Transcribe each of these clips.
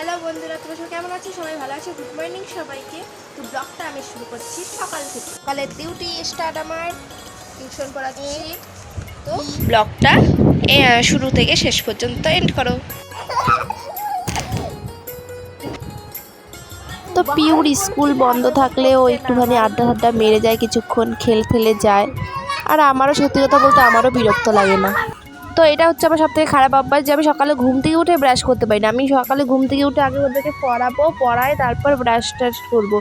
Hello বন্ধুরা তোমরা সবাই কেমন আছো? সবাই ভালো আছো? গুড মর্নিং সবাইকে। তো ব্লগটা আমি শুরু করছি সকাল থেকে। সকালে ডিউটি স্টার্ট আমার। টিউশন পড়াচ্ছি তো? ব্লগটা শুরু থেকে শেষ পর্যন্ত এন্ড করো। তো পিউর স্কুল বন্ধ থাকলেও একটুখানি আড্ডা আড্ডা মেরে যায় কিছুক্ষণ খেল খেলে যায়। আর আমারও সত্যি কথা বলতে আমারও বিরক্ত লাগে না। তো এটা হচ্ছে আমার সবথেকে খারাপ অভ্যাস যে আমি সকালে ঘুম থেকে উঠে ব্রাশ করতে পারি না। আমি সকালে ঘুম থেকে উঠে আগে ওদেরকে পড়াবো পড়াই তারপর ব্রাশ ট্রাশ করব।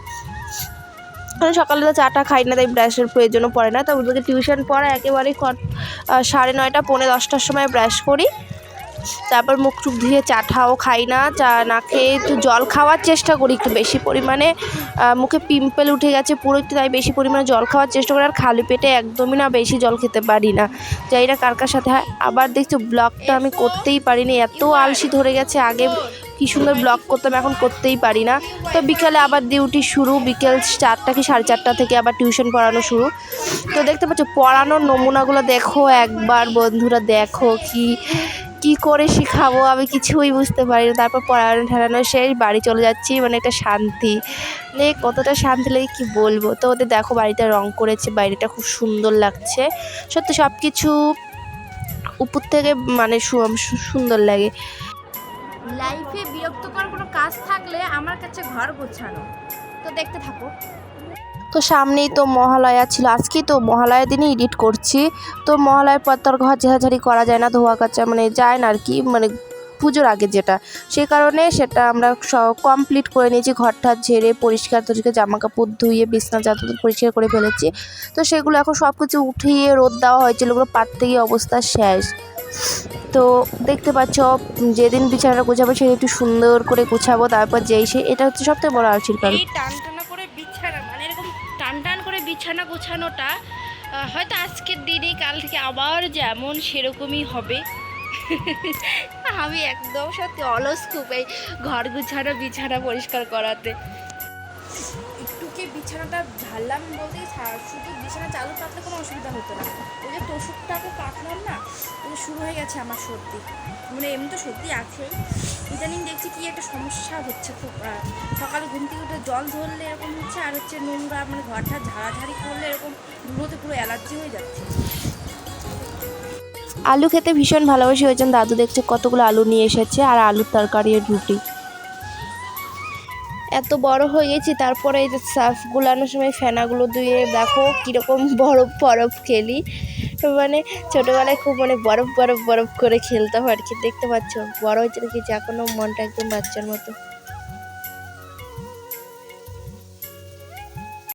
কারণ সকালে তো চাটা খাই না, তাই ব্রাশের প্রয়োজনও পড়ে না। তো ওদেরকে টিউশন পড়া একেবারেই সাড়ে নয়টা, পৌনে দশটার সময় ব্রাশ করি। তারপর মুখ টুক ধুয়ে চাটাও খাই না, চা না খেয়ে একটু জল খাওয়ার চেষ্টা করি একটু বেশি পরিমাণে। মুখে পিম্পল উঠে গেছে পুরো তাই বেশি পরিমাণে জল খাওয়ার চেষ্টা করি আর খালি পেটে একদমই না বেশি জল খেতে পারি না। যাই না কার কার সাথে আবার দেখছ ব্লগটা আমি করতেই পারিনি, এত আলসি ধরে গেছে, আগে কি সুন্দর ব্লগ করতাম, এখন করতেই পারি না। তো বিকেলে আবার ডিউটি শুরু, বিকেল চারটা কি সাড়ে চারটা থেকে আবার টিউশন পড়ানো শুরু। তো দেখতে পাচ্ছ, পড়ানোর নমুনাগুলো দেখো একবার বন্ধুরা, দেখো কি কি করে শেখাবো আমি কিছুই বুঝতে পারি না তারপর পড়ানো ঠেলানো শেষ, বাড়ি চলে যাচ্ছি মানে একটা শান্তি। মানে কতটা শান্তি লাগে কি বলব? তো ওদের দেখো বাড়িটা রং করেছে, বাইরেটা খুব সুন্দর লাগছে। সত্যি সব কিছু উপর থেকে মানে সুন্দর লাগে। লাইফে বিরক্তকর কোনো কাজ থাকলে আমার কাছে ঘর গোছানো। তো দেখতে থাকো। তো সামনেই তো মহালয়া ছিল। আজকেই তো মহালয়ার দিনই এডিট করছি। তো মহালয়ার পর তো ঘর ঝাড়াঝাড়ি করা যায় না, ধোয়া কাচা মানে যায় না আর কি মানে পুজোর আগে যেটা। সেই কারণে সেটা আমরা কমপ্লিট করে নিয়েছি ঘরটা ঝেড়ে পরিষ্কার তরিষ্কার জামা কাপড় ধুয়ে বিছনা চাদর পরিষ্কার করে ফেলেছি। তো সেগুলো এখন সব কিছু উঠিয়ে রোদ দেওয়া হয়েছিল, ওগুলো পাততে গিয়ে অবস্থা শেষ। তো দেখতে পাচ্ছ, যেদিন বিছানাটা গোছাবো সেদিন একটু সুন্দর করে গুছাবো, তারপর যেই সে, এটা হচ্ছে সবথেকে বড় আলসির কারণ। বিছানা গোছানোটা হয়তো আজকের দিনে কাল থেকে আবার যেমন সেরকমই হবে। আমি একদম সত্যি অলস খুব এই ঘর গুছানো বিছানা পরিষ্কার করাতে। একটু কি বিছানাটা ঝাড়লাম বলতে শুধু বিছানা চালু থাকলে কোনো অসুবিধা হতো না। ওই যে তোষকটাকে কাটলাম না শুরু হয়ে গেছে আমার সর্দি। মানে এমনি তো সর্দি আছে ইদানিং দেখছি কি একটা সমস্যা হচ্ছে খুব সকালে ঘুম থেকে উঠে জল ধরলে এরকম হচ্ছে, আর হচ্ছে নোংরা মানে ঘরটা ঝাড়াঝাড়ি করলে এরকম ধুলোতে পুরো অ্যালার্জি হয়ে যাচ্ছে। আলু খেতে ভীষণ ভালোবাসি, ওই জন্য দাদু দেখছে কতগুলো আলু নিয়ে এসেছে, আর আলুর তরকারি রুটি। এত বড় হয়ে গেছি তারপরে এই যে সার্ফ গুলানোর সময় ফেনাগুলো ধুয়ে দেখো কীরকম বরফ বরফ খেলি। মানে ছোটোবেলায় খুব মানে বরফ বরফ বরফ করে খেলতাম আর কি, দেখতে পাচ্ছ? বড় হয়েছে দেখেছি এখনও মনটা একদম বাচ্চার মতো।